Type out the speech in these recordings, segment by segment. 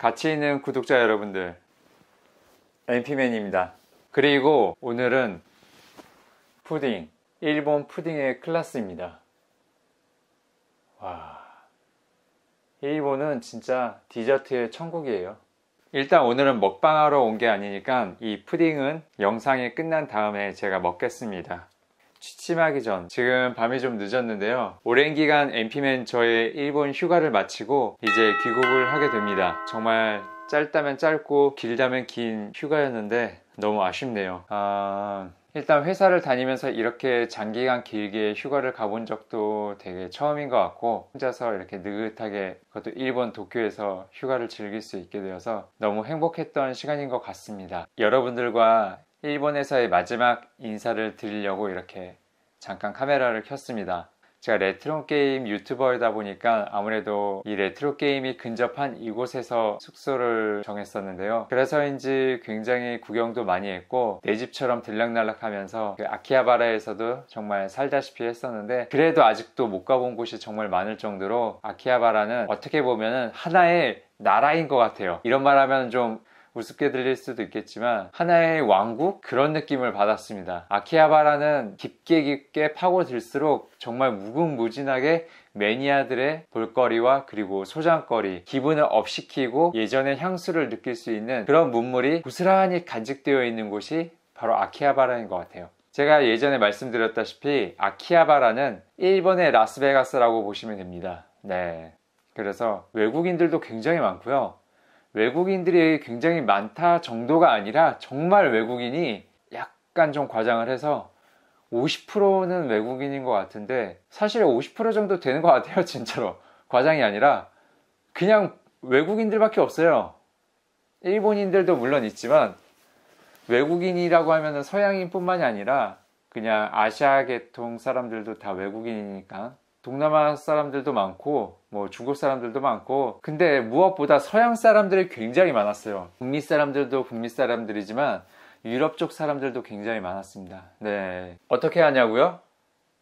같이 있는 구독자 여러분들 MP맨입니다. 그리고 오늘은 푸딩 일본 푸딩의 클래스입니다. 와 일본은 진짜 디저트의 천국이에요. 일단 오늘은 먹방하러 온 게 아니니까 이 푸딩은 영상이 끝난 다음에 제가 먹겠습니다 취침하기 전. 지금 밤이 좀 늦었는데요. 오랜 기간 MP맨 저의 일본 휴가를 마치고 이제 귀국을 하게 됩니다. 정말 짧다면 짧고 길다면 긴 휴가였는데 너무 아쉽네요. 아... 일단 회사를 다니면서 이렇게 장기간 길게 휴가를 가본 적도 되게 처음인 것 같고 혼자서 이렇게 느긋하게 그것도 일본 도쿄에서 휴가를 즐길 수 있게 되어서 너무 행복했던 시간인 것 같습니다. 여러분들과 일본에서의 마지막 인사를 드리려고 이렇게 잠깐 카메라를 켰습니다 제가 레트로 게임 유튜버이다 보니까 아무래도 이 레트로 게임이 근접한 이곳에서 숙소를 정했었는데요. 그래서인지 굉장히 구경도 많이 했고 내 집처럼 들락날락 하면서 그 아키하바라에서도 정말 살다시피 했었는데 그래도 아직도 못 가본 곳이 정말 많을 정도로 아키하바라는 어떻게 보면 하나의 나라인 것 같아요. 이런 말 하면 좀 우습게 들릴 수도 있겠지만 하나의 왕국 그런 느낌을 받았습니다. 아키하바라는 깊게 깊게 파고들수록 정말 무궁무진하게 매니아들의 볼거리와 그리고 소장거리 기분을 업시키고 예전의 향수를 느낄 수 있는 그런 문물이 부스란히 간직되어 있는 곳이 바로 아키하바라인 것 같아요. 제가 예전에 말씀드렸다시피 아키하바라는 일본의 라스베가스라고 보시면 됩니다. 네. 그래서 외국인들도 굉장히 많고요. 외국인들이 굉장히 많다 정도가 아니라 정말 외국인이 약간 좀 과장을 해서 50%는 외국인인 것 같은데 사실 50% 정도 되는 것 같아요 진짜로. 과장이 아니라 그냥 외국인들밖에 없어요. 일본인들도 물론 있지만 외국인이라고 하면 서양인 뿐만이 아니라 그냥 아시아 계통 사람들도 다 외국인이니까 동남아 사람들도 많고 뭐 중국 사람들도 많고. 근데 무엇보다 서양 사람들이 굉장히 많았어요. 북미 사람들도 북미 사람들이지만 유럽 쪽 사람들도 굉장히 많았습니다. 네. 어떻게 하냐고요?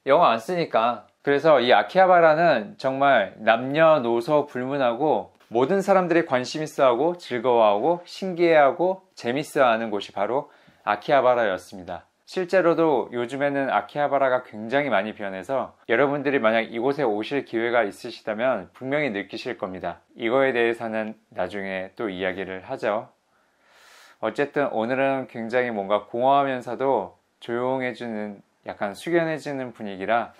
영어 안 쓰니까. 그래서 이 아키하바라는 정말 남녀노소 불문하고 모든 사람들이 관심 있어 하고 즐거워하고 신기해하고 재밌어 하는 곳이 바로 아키하바라였습니다 실제로도 요즘에는 아키하바라가 굉장히 많이 변해서 여러분들이 만약 이곳에 오실 기회가 있으시다면 분명히 느끼실 겁니다. 이거에 대해서는 나중에 또 이야기를 하죠. 어쨌든 오늘은 굉장히 뭔가 공허하면서도 조용해지는 약간 숙연해지는 분위기라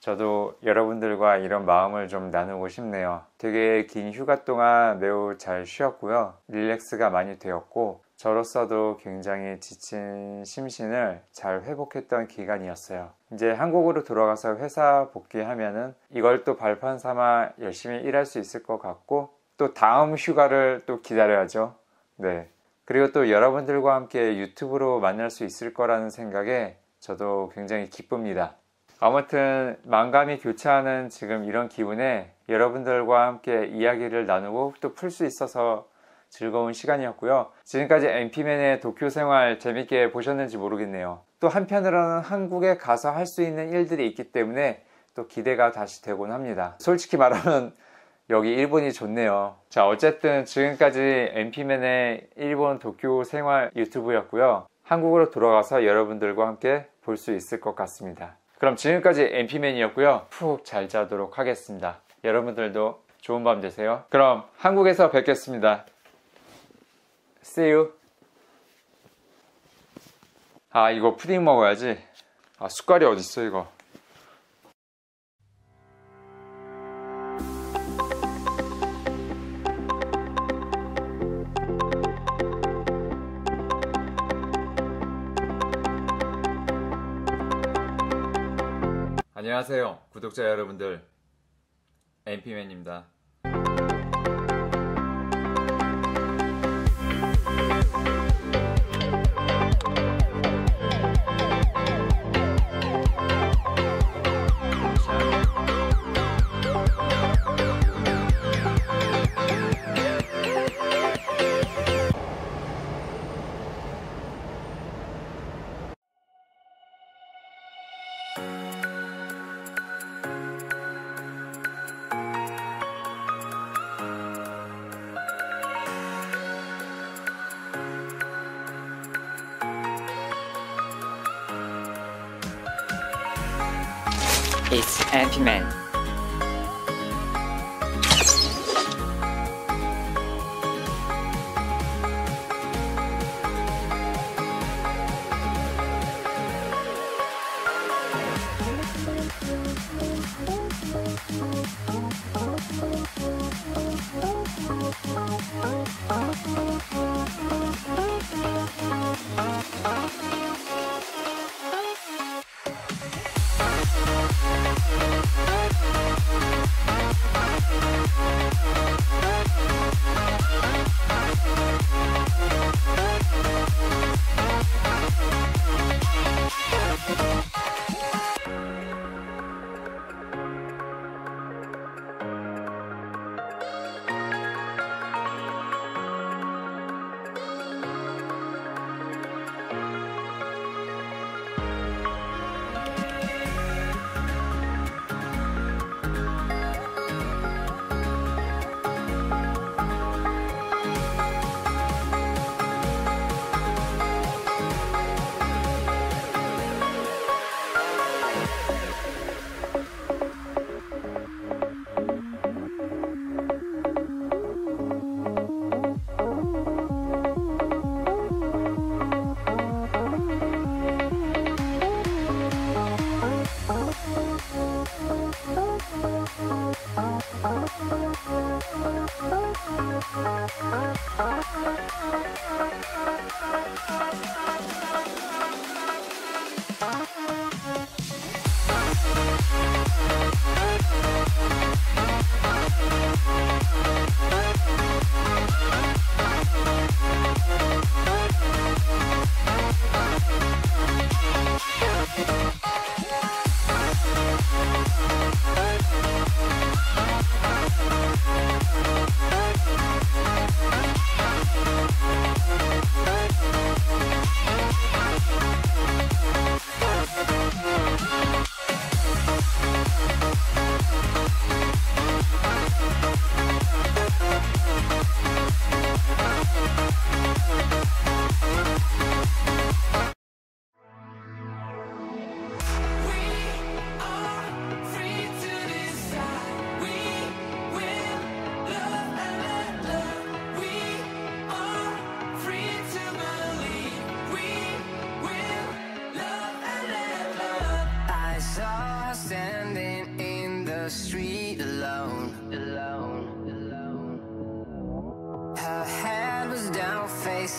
저도 여러분들과 이런 마음을 좀 나누고 싶네요. 되게 긴 휴가 동안 매우 잘 쉬었고요. 릴렉스가 많이 되었고 저로서도 굉장히 지친 심신을 잘 회복했던 기간이었어요. 이제 한국으로 돌아가서 회사 복귀하면은 이걸 또 발판 삼아 열심히 일할 수 있을 것 같고 또 다음 휴가를 또 기다려야죠. 네. 그리고 또 여러분들과 함께 유튜브로 만날 수 있을 거라는 생각에 저도 굉장히 기쁩니다. 아무튼 만감이 교차하는 지금 이런 기분에 여러분들과 함께 이야기를 나누고 또 풀 수 있어서 즐거운 시간이었고요. 지금까지 MP맨의 도쿄 생활 재밌게 보셨는지 모르겠네요. 또 한편으로는 한국에 가서 할 수 있는 일들이 있기 때문에 또 기대가 다시 되곤 합니다. 솔직히 말하면 여기 일본이 좋네요. 자, 어쨌든 지금까지 MP맨의 일본 도쿄 생활 유튜브였고요. 한국으로 돌아가서 여러분들과 함께 볼 수 있을 것 같습니다. 그럼 지금까지 MP맨이었고요. 푹 잘 자도록 하겠습니다. 여러분들도 좋은 밤 되세요. 그럼 한국에서 뵙겠습니다. See you. 아 이거 푸딩 먹어야지. 아 숟갈이 어딨어 이거. 안녕하세요 구독자 여러분들 MP맨입니다 Ant-Man. We'll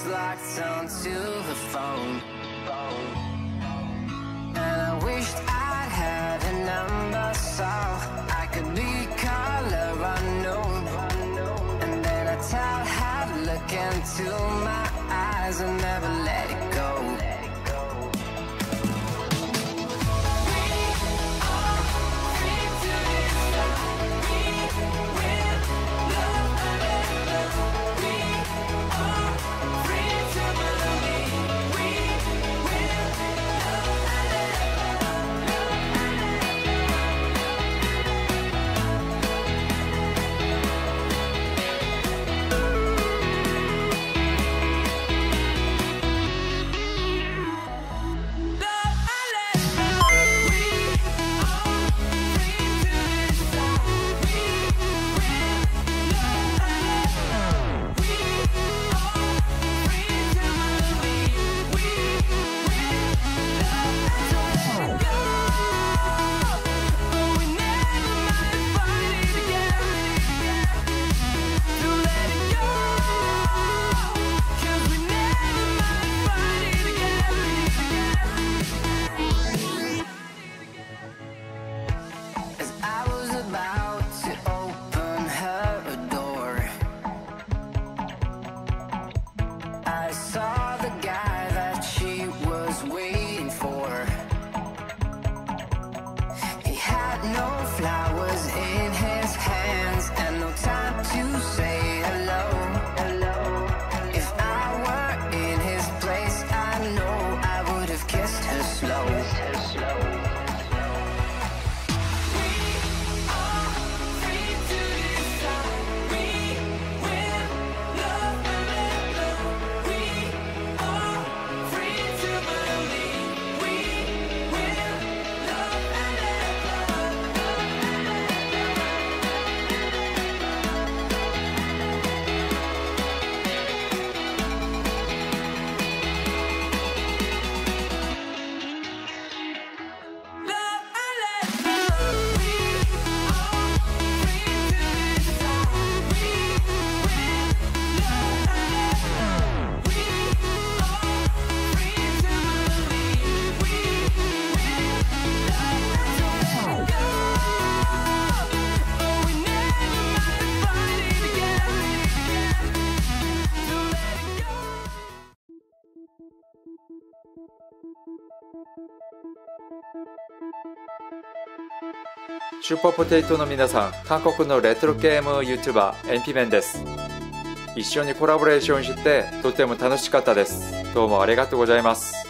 locked onto the phone. And I wished I'd had a number so I could be color unknown. And then I tell her to look into my eyes and never let it go. sorry スーパーポテトの皆さん、韓国のレトロゲーム YouTuber エンピメンです。一緒にコラボレーションしてとても楽しかったです。どうもありがとうございます。